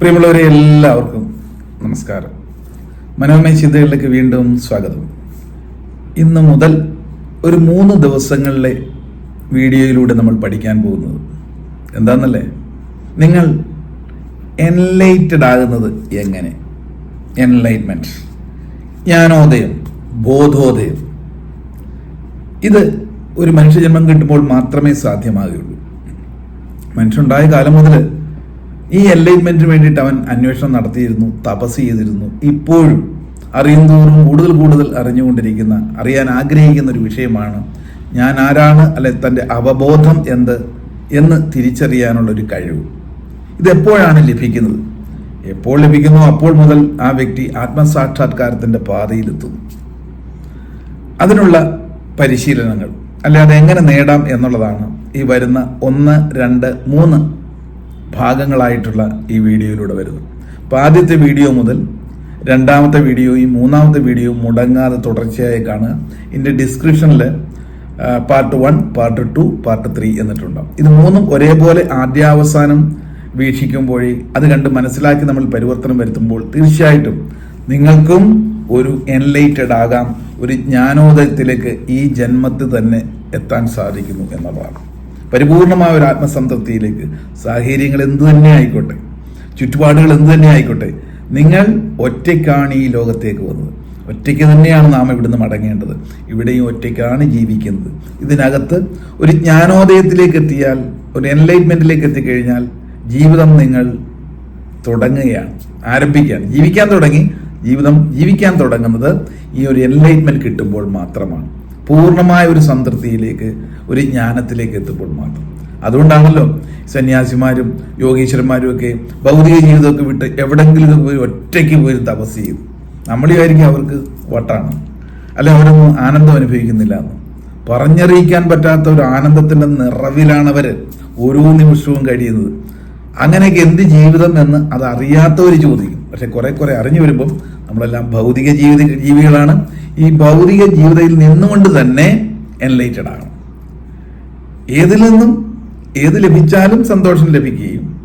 പ്രിയമുള്ളവരെ എല്ലാവർക്കും നമസ്കാരം. മനോമയ ചിന്തകളിലേക്ക് വീണ്ടും സ്വാഗതം. ഇന്ന് മുതൽ ഒരു മൂന്ന് ദിവസങ്ങളിലെ വീഡിയോയിലൂടെ നമ്മൾ പഠിക്കാൻ പോകുന്നത് എന്താണെന്നല്ലേ നിങ്ങൾ എൻലൈറ്റഡ് ആകുന്നത് എങ്ങനെ? എൻലൈറ്റ്മെന്റ് ജ്ഞാനോദയം ബോധോദയം. ഇത് ഒരു മനുഷ്യജന്മം കിട്ടുമ്പോൾ മാത്രമേ സാധ്യമാകുകയുള്ളൂ. മനുഷ്യണ്ടായ കാലം മുതൽ ഈ എൻലൈൻമെന്റിന് വേണ്ടിയിട്ട് അവൻ അന്വേഷണം നടത്തിയിരുന്നു തപസ് ചെയ്തിരുന്നു. ഇപ്പോഴും അറിയുന്നതോറും കൂടുതൽ കൂടുതൽ അറിഞ്ഞുകൊണ്ടിരിക്കുന്ന അറിയാൻ ആഗ്രഹിക്കുന്ന ഒരു വിഷയമാണ് ഞാൻ ആരാണ് അല്ലെ തന്റെ അവബോധം എന്ത് എന്ന് തിരിച്ചറിയാനുള്ള ഒരു കഴിവ് ഇതെപ്പോഴാണ് ലഭിക്കുന്നത്? എപ്പോൾ ലഭിക്കുന്നു? അപ്പോൾ മുതൽ ആ വ്യക്തി ആത്മസാക്ഷാത്കാരത്തിന്റെ പാതയിലെത്തുന്നു. അതിനുള്ള പരിശീലനങ്ങൾ അല്ലെ എങ്ങനെ നേടാം എന്നുള്ളതാണ് ഈ വരുന്ന ഒന്ന് രണ്ട് മൂന്ന് ഭാഗങ്ങളായിട്ടുള്ള ഈ വീഡിയോയിലൂടെ വരുന്നു. അപ്പോൾ ആദ്യത്തെ വീഡിയോ മുതൽ രണ്ടാമത്തെ വീഡിയോയും മൂന്നാമത്തെ വീഡിയോയും മുടങ്ങാതെ തുടർച്ചയായി കാണുക. ഇതിന്റെ ഡിസ്ക്രിപ്ഷനിൽ part one part two part three എന്നിട്ടുണ്ടാവും. ഇത് മൂന്നും ഒരേപോലെ ആദ്യാവസാനം വീക്ഷിക്കുമ്പോഴേ അത് കണ്ട് മനസ്സിലാക്കി നമ്മൾ പരിവർത്തനം വരുത്തുമ്പോൾ തീർച്ചയായിട്ടും നിങ്ങൾക്കും ഒരു എൻലൈറ്റഡ് ആകാം ഒരു ജ്ഞാനോദയത്തിലേക്ക് ഈ ജന്മത്തിൽ തന്നെ എത്താൻ സാധിക്കുന്നു എന്നുള്ളതാണ്. പരിപൂർണമായ ഒരു ആത്മസംതൃപ്തിയിലേക്ക്. സാഹചര്യങ്ങൾ എന്തു തന്നെ ആയിക്കോട്ടെ ചുറ്റുപാടുകൾ എന്തു തന്നെ ആയിക്കോട്ടെ നിങ്ങൾ ഒറ്റയ്ക്കാണ് ഈ ലോകത്തേക്ക് വന്നത് ഒറ്റയ്ക്ക് തന്നെയാണ് നാം ഇവിടുന്ന് മടങ്ങേണ്ടത്. ഇവിടെയും ഒറ്റയ്ക്കാണ് ജീവിക്കുന്നത്. ഇതിനകത്ത് ഒരു ജ്ഞാനോദയത്തിലേക്ക് എത്തിയാൽ ഒരു എൻലൈറ്റ്മെന്റിലേക്ക് എത്തിക്കഴിഞ്ഞാൽ ജീവിതം നിങ്ങൾ തുടങ്ങുകയാണ് ആരംഭിക്കുകയാണ്. ജീവിക്കാൻ തുടങ്ങി ജീവിതം ജീവിക്കാൻ തുടങ്ങുന്നത് ഈ ഒരു എൻലൈറ്റ്മെന്റ് കിട്ടുമ്പോൾ മാത്രമാണ്. പൂർണമായ ഒരു സംതൃപ്തിയിലേക്ക് ഒരു ജ്ഞാനത്തിലേക്ക് എത്തുമ്പോൾ മാത്രം. അതുകൊണ്ടാണല്ലോ സന്യാസിമാരും യോഗീശ്വരന്മാരും ഒക്കെ ഭൗതിക ജീവിതമൊക്കെ വിട്ട് എവിടെങ്കിലും പോയി ഒറ്റയ്ക്ക് പോയി തപസ് ചെയ്തു. നമ്മൾ വിചാരിക്കും അവർക്ക് വട്ടാണ്. അല്ലെ അവരൊന്നും ആനന്ദം അനുഭവിക്കുന്നില്ല എന്ന്. പറഞ്ഞറിയിക്കാൻ പറ്റാത്ത ഒരു ആനന്ദത്തിന്റെ നിറവിലാണ് അവർ ഓരോ നിമിഷവും കഴിയുന്നത്. അങ്ങനെയൊക്കെ എന്ത് ജീവിതം എന്ന് അത് അറിയാത്തവർ ചോദിക്കും. പക്ഷെ കുറെ കുറെ അറിഞ്ഞു വരുമ്പം നമ്മളെല്ലാം ഭൗതിക ജീവിത ജീവികളാണ്. ഈ ഭൗതിക ജീവിതയിൽ നിന്നുകൊണ്ട് തന്നെ എൻലൈറ്റഡ് ആകണം. ഏതിൽ നിന്നും ഏത് ലഭിച്ചാലും സന്തോഷം ലഭിക്കുകയും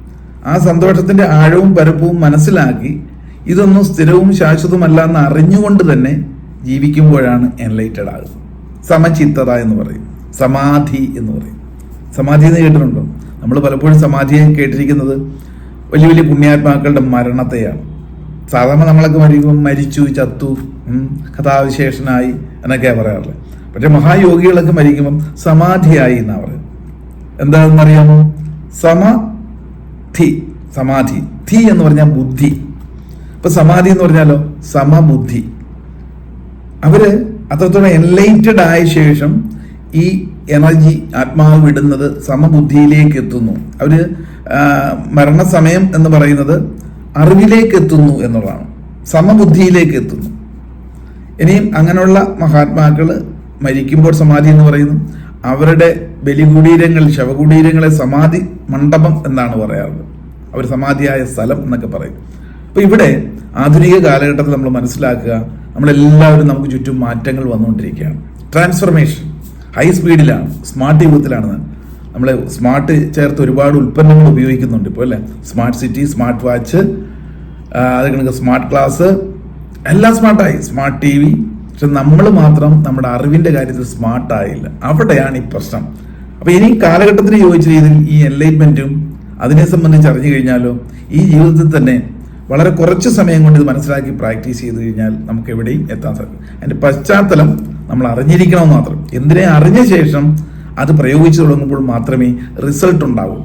ആ സന്തോഷത്തിന്റെ ആഴവും പരപ്പവും മനസ്സിലാക്കി ഇതൊന്നും സ്ഥിരവും ശാശ്വതമല്ല എന്ന് അറിഞ്ഞുകൊണ്ട് തന്നെ ജീവിക്കുമ്പോഴാണ് എൻലൈറ്റഡ് ആകുന്നത്. സമചിത്തത എന്ന് പറയും. സമാധി എന്ന് പറയും. സമാധി എന്ന് കേട്ടിട്ടുണ്ടോ? നമ്മൾ പലപ്പോഴും സമാധിയെ കേട്ടിരിക്കുന്നത് വലിയ വലിയ പുണ്യാത്മാക്കളുടെ മരണത്തെയാണ്. സാധാരണ നമ്മളൊക്കെ മരിക്കും മരിച്ചു ചത്തു കഥാവിശേഷനായി എന്നൊക്കെയാണ് പറയാറുള്ളത് പക്ഷെ മഹായോഗികളൊക്കെ മരിക്കുമ്പം സമാധിയായി എന്നാ പറയുന്നത്. എന്താണെന്നറിയാമോ? സമധി സമാധി ധി എന്ന് പറഞ്ഞാൽ ബുദ്ധി. ഇപ്പൊ സമാധി എന്ന് പറഞ്ഞാലോ? സമബുദ്ധി. അവർ അത്രത്തോളം എൻലൈറ്റഡ് ആയ ശേഷം ഈ എനർജി ആത്മാവ് വിടുന്നത് സമബുദ്ധിയിലേക്ക് എത്തുന്നു. അവർ മരണസമയം എന്ന് പറയുന്നത് അറിവിലേക്ക് എത്തുന്നു എന്നുള്ളതാണ്. സമബുദ്ധിയിലേക്ക് എത്തുന്നു ഇനിയും അങ്ങനെയുള്ള മഹാത്മാക്കൾ മരിക്കുമ്പോൾ സമാധി എന്ന് പറയുന്നു. അവരുടെ ബലികുടീരങ്ങൾ ശവകുടീരങ്ങളെ സമാധി മണ്ഡപം എന്നാണ് പറയാറുള്ളത്. അവർ സമാധിയായ സ്ഥലം എന്നൊക്കെ പറയും. അപ്പൊ ഇവിടെ ആധുനിക കാലഘട്ടത്തിൽ നമ്മൾ മനസ്സിലാക്കുക നമ്മളെല്ലാവരും നമുക്ക് ചുറ്റും മാറ്റങ്ങൾ വന്നുകൊണ്ടിരിക്കുകയാണ്. ട്രാൻസ്ഫർമേഷൻ ഹൈ സ്പീഡിലാണ് സ്മാർട്ട് യുഗത്തിലാണ് നമ്മൾ സ്മാർട്ട് ചേർത്ത് ഒരുപാട് ഉൽപ്പന്നങ്ങൾ ഉപയോഗിക്കുന്നുണ്ട് ഇപ്പോൾ അല്ലേ? സ്മാർട്ട് സിറ്റി സ്മാർട്ട് വാച്ച് അത് കണക്ക് സ്മാർട്ട് ക്ലാസ് എല്ലാം സ്മാർട്ടായി സ്മാർട്ട് ടി വി പക്ഷെ നമ്മൾ മാത്രം നമ്മുടെ അറിവിന്റെ കാര്യത്തിൽ സ്മാർട്ടായില്ല അവിടെയാണ് ഈ പ്രശ്നം. അപ്പോൾ ഇനി കാലഘട്ടത്തിന് യോജിച്ച രീതിയിൽ ഈ എൻലൈറ്റ്മെന്റും അതിനെ സംബന്ധിച്ച് അറിഞ്ഞു കഴിഞ്ഞാലോ ഈ ജീവിതത്തിൽ തന്നെ വളരെ കുറച്ച് സമയം കൊണ്ട് ഇത് മനസ്സിലാക്കി പ്രാക്ടീസ് ചെയ്ത് കഴിഞ്ഞാൽ നമുക്ക് എവിടെയും എത്താൻ സാധിക്കും. അതിന്റെ പശ്ചാത്തലം നമ്മൾ അറിഞ്ഞിരിക്കണം മാത്രം. എന്തിനെ അറിഞ്ഞ ശേഷം അത് പ്രയോഗിച്ചു തുടങ്ങുമ്പോൾ മാത്രമേ റിസൾട്ട് ഉണ്ടാവൂ.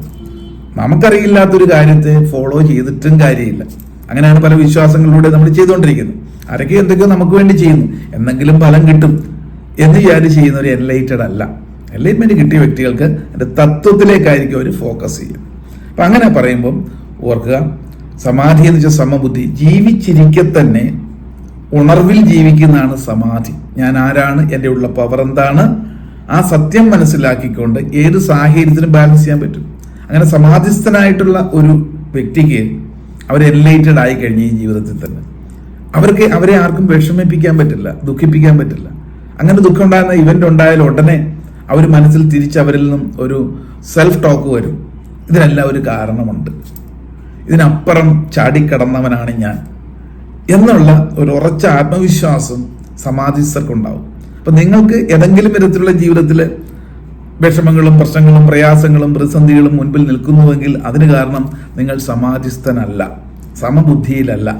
നമുക്കറിയില്ലാത്തൊരു കാര്യത്തെ ഫോളോ ചെയ്തിട്ടും കാര്യമില്ല. അങ്ങനെയാണ് പല വിശ്വാസങ്ങളിലൂടെ നമ്മൾ ചെയ്തുകൊണ്ടിരിക്കുന്നത്. ആരൊക്കെ എന്തൊക്കെയോ നമുക്ക് വേണ്ടി ചെയ്യുന്നു. എന്തെങ്കിലും ഫലം കിട്ടും എന്ന് വിചാരിച്ച് ഒരു എൻലൈറ്റഡ് അല്ല. എൻലൈറ്റ്മെന്റ് കിട്ടിയ വ്യക്തികൾക്ക് എന്റെ തത്വത്തിലേക്കായിരിക്കും അവർ ഫോക്കസ് ചെയ്യുക അപ്പം അങ്ങനെ പറയുമ്പം ഓർക്കുക സമാധി എന്ന് വെച്ചാൽ സമബുദ്ധി. ജീവിച്ചിരിക്കെ തന്നെ ഉണർവിൽ ജീവിക്കുന്നതാണ് സമാധി. ഞാൻ ആരാണ്? എന്റെ ഉള്ള പവർ എന്താണ്? ആ സത്യം മനസ്സിലാക്കിക്കൊണ്ട് ഏത് സാഹചര്യത്തിനും ബാലൻസ് ചെയ്യാൻ പറ്റും. അങ്ങനെ സമാധിസ്ഥനായിട്ടുള്ള ഒരു വ്യക്തിക്ക് അവർ റിലേറ്റഡ് ആയി കഴിഞ്ഞ ഈ ജീവിതത്തിൽ തന്നെ. അവർക്ക് അവരെ ആർക്കും വിഷമിപ്പിക്കാൻ പറ്റില്ല ദുഃഖിപ്പിക്കാൻ പറ്റില്ല. അങ്ങനെ ദുഃഖം ഉണ്ടാകുന്ന ഇവന്റ് ഉണ്ടായാൽ ഉടനെ അവർ മനസ്സിൽ തിരിച്ച് അവരിൽ നിന്നും ഒരു സെൽഫ് ടോക്ക് വരും. ഇതിനെല്ലാം ഒരു കാരണമുണ്ട്. ഇതിനപ്പുറം ചാടിക്കടന്നവനാണ് ഞാൻ. എന്നുള്ള ഒരു ഉറച്ച ആത്മവിശ്വാസം സമാധിസ്ഥർക്കുണ്ടാവും. അപ്പൊ നിങ്ങൾക്ക് ഏതെങ്കിലും വിധത്തിലുള്ള ജീവിതത്തിൽ വിഷമങ്ങളും പ്രശ്നങ്ങളും പ്രയാസങ്ങളും പ്രതിസന്ധികളും മുൻപിൽ നിൽക്കുന്നുവെങ്കിൽ അതിന് കാരണം നിങ്ങൾ സമാധിസ്ഥനല്ല സമബുദ്ധിയിലല്ല.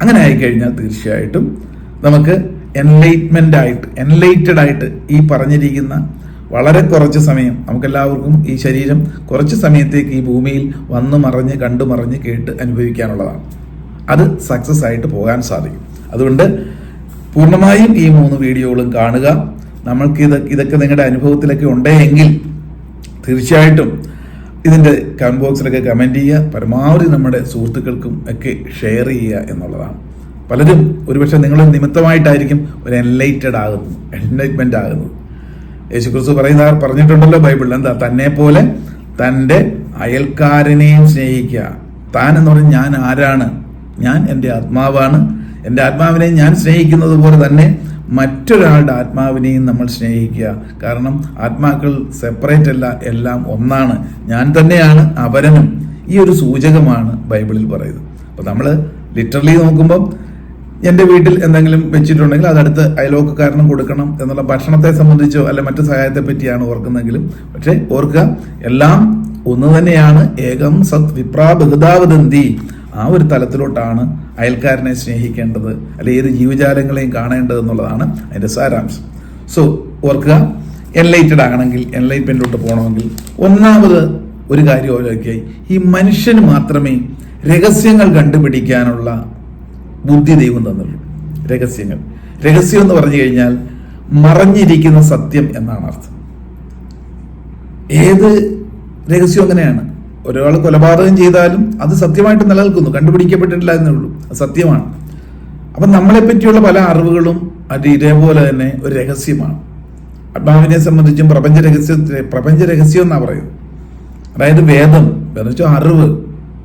അങ്ങനെ ആയിക്കഴിഞ്ഞാൽ തീർച്ചയായിട്ടും നമുക്ക് എൻലൈറ്റ്മെന്റ് ആയിട്ട് എൻലൈറ്റഡ് ആയിട്ട് ഈ പറഞ്ഞിരിക്കുന്ന വളരെ കുറച്ച് സമയം നമുക്കെല്ലാവർക്കും ഈ ശരീരം കുറച്ച് സമയത്തേക്ക് ഈ ഭൂമിയിൽ വന്ന് മറിഞ്ഞ് കണ്ടു മറിഞ്ഞ് കേട്ട് അനുഭവിക്കാനുള്ളതാണ്. അത് സക്സസ് ആയിട്ട് പോകാൻ സാധിക്കും. അതുകൊണ്ട് പൂർണമായും ഈ മൂന്ന് വീഡിയോകളും കാണുക. നമ്മൾക്ക് ഇത് ഇതൊക്കെ നിങ്ങളുടെ അനുഭവത്തിലൊക്കെ ഉണ്ടെങ്കിൽ തീർച്ചയായിട്ടും ഇതിന്റെ കമന്റ് ബോക്സിലൊക്കെ കമന്റ് ചെയ്യുക. പരമാവധി നമ്മുടെ സുഹൃത്തുക്കൾക്കും ഒക്കെ ഷെയർ ചെയ്യുക എന്നുള്ളതാണ്. പലരും ഒരുപക്ഷെ നിങ്ങൾ നിമിത്തമായിട്ടായിരിക്കും ഒരു എൻലൈറ്റഡ് ആകുന്നത് എൻലൈറ്റ്മെന്റ് ആകുന്നത്. യേശുക്രിസ്തു പറയുന്ന പറഞ്ഞിട്ടുണ്ടല്ലോ ബൈബിളിൽ എന്താ? തന്നെ പോലെ തന്റെ അയൽക്കാരനെയും സ്നേഹിക്കുക. താൻ എന്ന് പറഞ്ഞ് ഞാൻ ആരാണ്? ഞാൻ എന്റെ ആത്മാവാണ്. എന്റെ ആത്മാവിനെ ഞാൻ സ്നേഹിക്കുന്നത് പോലെ തന്നെ മറ്റൊരാളുടെ ആത്മാവിനെയും നമ്മൾ സ്നേഹിക്കുക. കാരണം ആത്മാക്കൾ സെപ്പറേറ്റ് അല്ല എല്ലാം ഒന്നാണ്. ഞാൻ തന്നെയാണ് അപരനും ഈ ഒരു സൂചകമാണ് ബൈബിളിൽ പറയുന്നത്. അപ്പോൾ നമ്മൾ ലിറ്ററലി നോക്കുമ്പം എന്റെ വീട്ടിൽ എന്തെങ്കിലും വെച്ചിട്ടുണ്ടെങ്കിൽ അതടുത്ത് കാരണം കൊടുക്കണം എന്നുള്ള ഭക്ഷണത്തെ സംബന്ധിച്ചോ അല്ലെ മറ്റു സഹായത്തെ പറ്റിയാണ് ഓർക്കുന്നതെങ്കിലും. പക്ഷേ ഓർക്കുക എല്ലാം ഒന്ന് തന്നെയാണ്. ഏകം സത് വിപ്രാ ബഹുതാവതന്തി ആ ഒരു തലത്തിലോട്ടാണ് അയൽക്കാരനെ സ്നേഹിക്കേണ്ടത് അല്ലെ ഏത് ജീവജാലങ്ങളെയും കാണേണ്ടത് എന്നുള്ളതാണ് അതിന്റെ സാരാംശം. സോ ഓർക്കുക എൻലൈറ്റഡ് ആകണമെങ്കിൽ എൻലൈറ്റ്മെന്റിലോട്ട് പോകണമെങ്കിൽ ഒന്നാമത് ഒരു കാര്യം ഓരോക്കിയായി ഈ മനുഷ്യന് മാത്രമേ രഹസ്യങ്ങൾ കണ്ടുപിടിക്കാനുള്ള ബുദ്ധി ദൈവം തന്നുള്ളൂ രഹസ്യങ്ങൾ. രഹസ്യം എന്ന് പറഞ്ഞു കഴിഞ്ഞാൽ മറഞ്ഞിരിക്കുന്ന സത്യം എന്നാണ് അർത്ഥം. ഏത് രഹസ്യം അങ്ങനെയാണ്? ഒരാൾ കൊലപാതകം ചെയ്താലും അത് സത്യമായിട്ട് നിലനിൽക്കുന്നു കണ്ടുപിടിക്കപ്പെട്ടിട്ടില്ല എന്നേ ഉള്ളൂ. അത് സത്യമാണ്. അപ്പം നമ്മളെ പറ്റിയുള്ള പല അറിവുകളും അത് ഇതേപോലെ തന്നെ ഒരു രഹസ്യമാണ്. ആത്മാവിനെ സംബന്ധിച്ചും പ്രപഞ്ച രഹസ്യ പ്രപഞ്ച രഹസ്യം എന്നാ പറയുന്നത്. അതായത് വേദം എന്ന് വെച്ചാൽ അറിവ്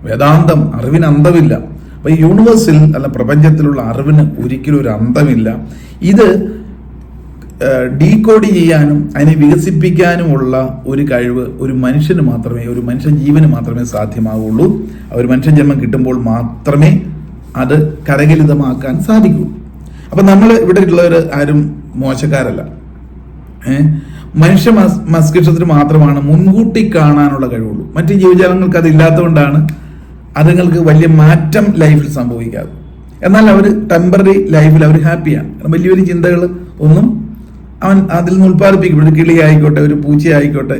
വേദാന്തം അറിവിന് അന്തമില്ല. അപ്പൊ ഈ യൂണിവേഴ്സിൽ അല്ല പ്രപഞ്ചത്തിലുള്ള അറിവിന് ഒരിക്കലും ഒരു അന്തമില്ല. ഇത് ഡീകോഡ് ചെയ്യാനും അതിനെ വികസിപ്പിക്കാനുമുള്ള ഒരു കഴിവ് ഒരു മനുഷ്യന് മാത്രമേ ഒരു മനുഷ്യ ജീവന് മാത്രമേ സാധ്യമാവുള്ളൂ. ഒരു മനുഷ്യ ജന്മം കിട്ടുമ്പോൾ മാത്രമേ അത് കരകലിതമാക്കാൻ സാധിക്കൂ. അപ്പൊ നമ്മൾ ഇവിടെ ഉള്ളവർ ആരും മോശക്കാരല്ല. മനുഷ്യ മസ് മസ്തിഷ്കത്തിന് മാത്രമാണ് മുൻകൂട്ടി കാണാനുള്ള കഴിവുള്ളൂ. മറ്റ് ജീവജാലങ്ങൾക്ക് അത് ഇല്ലാത്തതുകൊണ്ടാണ് അതുങ്ങൾക്ക് വലിയ മാറ്റം ലൈഫിൽ സംഭവിക്കാതെ എന്നാൽ അവർ ടെമ്പററി ലൈഫിൽ അവർ ഹാപ്പിയാണ് വലിയ വലിയ ചിന്തകൾ ഒന്നും അവൻ അതിൽ നിന്ന് ഉൽപ്പാദിപ്പിക്കും. കിളി ആയിക്കോട്ടെ ഒരു പൂച്ച ആയിക്കോട്ടെ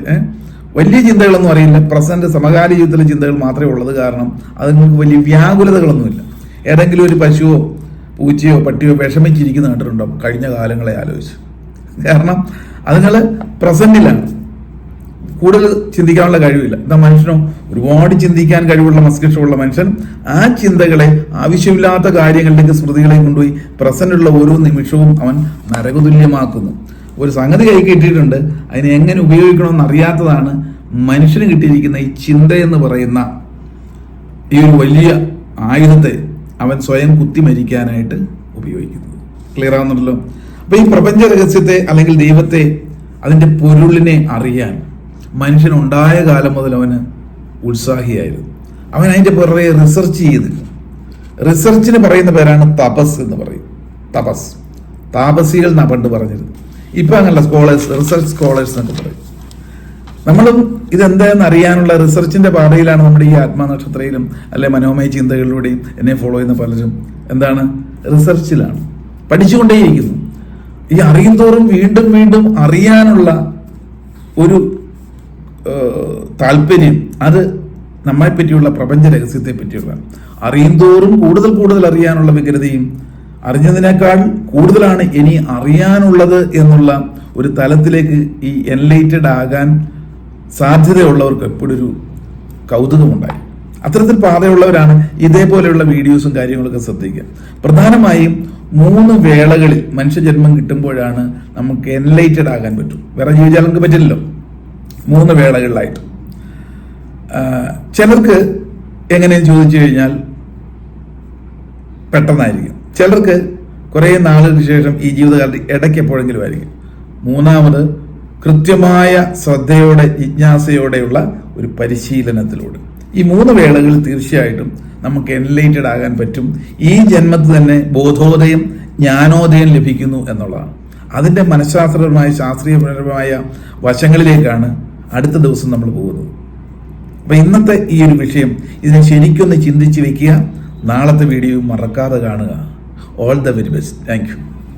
വലിയ ചിന്തകളൊന്നും അറിയില്ല. പ്രസന്റ് സമകാലിക ജീവിതത്തിലെ ചിന്തകൾ മാത്രമേ ഉള്ളത് കാരണം അതുങ്ങൾക്ക് വലിയ വ്യാകുലതകളൊന്നുമില്ല. ഏതെങ്കിലും ഒരു പശുവോ പൂച്ചയോ പട്ടിയോ വിഷമിച്ചിരിക്കുന്ന കണ്ടിട്ടുണ്ടോ? കഴിഞ്ഞ കാലങ്ങളെ ആലോചിച്ച്. കാരണം അതുങ്ങൾ പ്രസന്റിലാണ് കൂടുതൽ ചിന്തിക്കാനുള്ള കഴിവില്ല. എന്താ മനുഷ്യനോ ഒരുപാട് ചിന്തിക്കാൻ കഴിവുള്ള മസ്തിഷ്കമുള്ള മനുഷ്യൻ ആ ചിന്തകളെ ആവശ്യമില്ലാത്ത കാര്യങ്ങളിലേക്ക് സ്മൃതികളെ കൊണ്ടുപോയി പ്രസന്റുള്ള ഓരോ നിമിഷവും അവൻ നരകതുല്യമാക്കുന്നു. ഒരു സംഗതി കൈ കിട്ടിയിട്ടുണ്ട്. അതിനെ എങ്ങനെ ഉപയോഗിക്കണമെന്ന് അറിയാത്തതാണ് മനുഷ്യന് കിട്ടിയിരിക്കുന്ന ഈ ചിന്ത എന്ന് പറയുന്ന ഈ ഒരു വലിയ ആയുധത്തെ അവൻ സ്വയം കുത്തി മരിക്കാനായിട്ട് ഉപയോഗിക്കുന്നത്. ക്ലിയർ ആവുന്നുണ്ടല്ലോ? അപ്പൊ ഈ പ്രപഞ്ച രഹസ്യത്തെ അല്ലെങ്കിൽ ദൈവത്തെ അതിന്റെ പൊരുളിനെ അറിയാൻ മനുഷ്യനുണ്ടായ കാലം മുതൽ അവന് ഉത്സാഹിയായിരുന്നു. അവൻ അതിന്റെ പുറകെ റിസർച്ച് ചെയ്തിരുന്നു റിസർച്ചിന് പറയുന്ന പേരാണ് തപസ് എന്ന് പറയും. തപസ്. താപസികൾ എന്നാ പണ്ട് പറഞ്ഞിരുന്നു ഇപ്പൊ അങ്ങനെയുള്ള സ്കോളേഴ്സ് റിസർച്ച് സ്കോളേഴ്സ് എന്നൊക്കെ പറയും. നമ്മളും ഇതെന്താണെന്ന് അറിയാനുള്ള റിസർച്ചിന്റെ പാതയിലാണ് നമ്മുടെ ഈ ആത്മാനക്ഷത്രയിലും അല്ലെ മനോമയ ചിന്തകളിലൂടെയും എന്നെ ഫോളോ ചെയ്യുന്ന പലരും എന്താണ്? റിസർച്ചിലാണ് പഠിച്ചുകൊണ്ടേയിരിക്കുന്നു. ഈ അറിയും തോറും വീണ്ടും വീണ്ടും അറിയാനുള്ള ഒരു താല്പര്യം അത് നമ്മളെ പറ്റിയുള്ള പ്രപഞ്ച രഹസ്യത്തെ പറ്റിയുള്ള അറിയും തോറും കൂടുതൽ കൂടുതൽ അറിയാനുള്ള വ്യഗ്രതയും അറിഞ്ഞതിനേക്കാൾ കൂടുതലാണ് ഇനി അറിയാനുള്ളത് എന്നുള്ള ഒരു തലത്തിലേക്ക് ഈ എൻലൈറ്റഡ് ആകാൻ സാധ്യതയുള്ളവർക്ക് എപ്പോഴും ഒരു കൗതുകമുണ്ടായി. അത്തരത്തിൽ പാതയുള്ളവരാണ് ഇതേപോലെയുള്ള വീഡിയോസും കാര്യങ്ങളൊക്കെ ശ്രദ്ധിക്കുക. പ്രധാനമായും മൂന്ന് വേളകളിൽ മനുഷ്യജന്മം കിട്ടുമ്പോഴാണ് നമുക്ക് എൻലൈറ്റഡ് ആകാൻ പറ്റും. വേറെ ജീവിച്ചാൽ നമുക്ക് പറ്റില്ലല്ലോ. മൂന്ന് വേളകളിലായിട്ട്. ചിലർക്ക് എങ്ങനെയും ചോദിച്ചു കഴിഞ്ഞാൽ പെട്ടെന്നായിരിക്കും. ചിലർക്ക് കുറേ നാളുകൾക്ക് ശേഷം ഈ ജീവിതകാലത്ത് ഇടയ്ക്ക് എപ്പോഴെങ്കിലും ആയിരിക്കും. മൂന്നാമത് കൃത്യമായ ശ്രദ്ധയോടെ ജിജ്ഞാസയോടെയുള്ള ഒരു പരിശീലനത്തിലൂടെ. ഈ മൂന്ന് വേളകൾ തീർച്ചയായിട്ടും നമുക്ക് എൻലൈറ്റഡ് ആകാൻ പറ്റും. ഈ ജന്മത്തിൽ തന്നെ ബോധോദയം ജ്ഞാനോദയം ലഭിക്കുന്നു എന്നുള്ളതാണ്. അതിന്റെ മനഃശാസ്ത്രപരമായ ശാസ്ത്രീയപരമായ വശങ്ങളിലേക്കാണ് അടുത്ത ദിവസം നമ്മൾ പോകുന്നത് അപ്പൊ ഇന്നത്തെ ഈ ഒരു വിഷയം ഇതിനെ ശരിക്കൊന്ന് ചിന്തിച്ച് വെക്കുക. നാളത്തെ വീഡിയോ മറക്കാതെ കാണുക. All the very best thank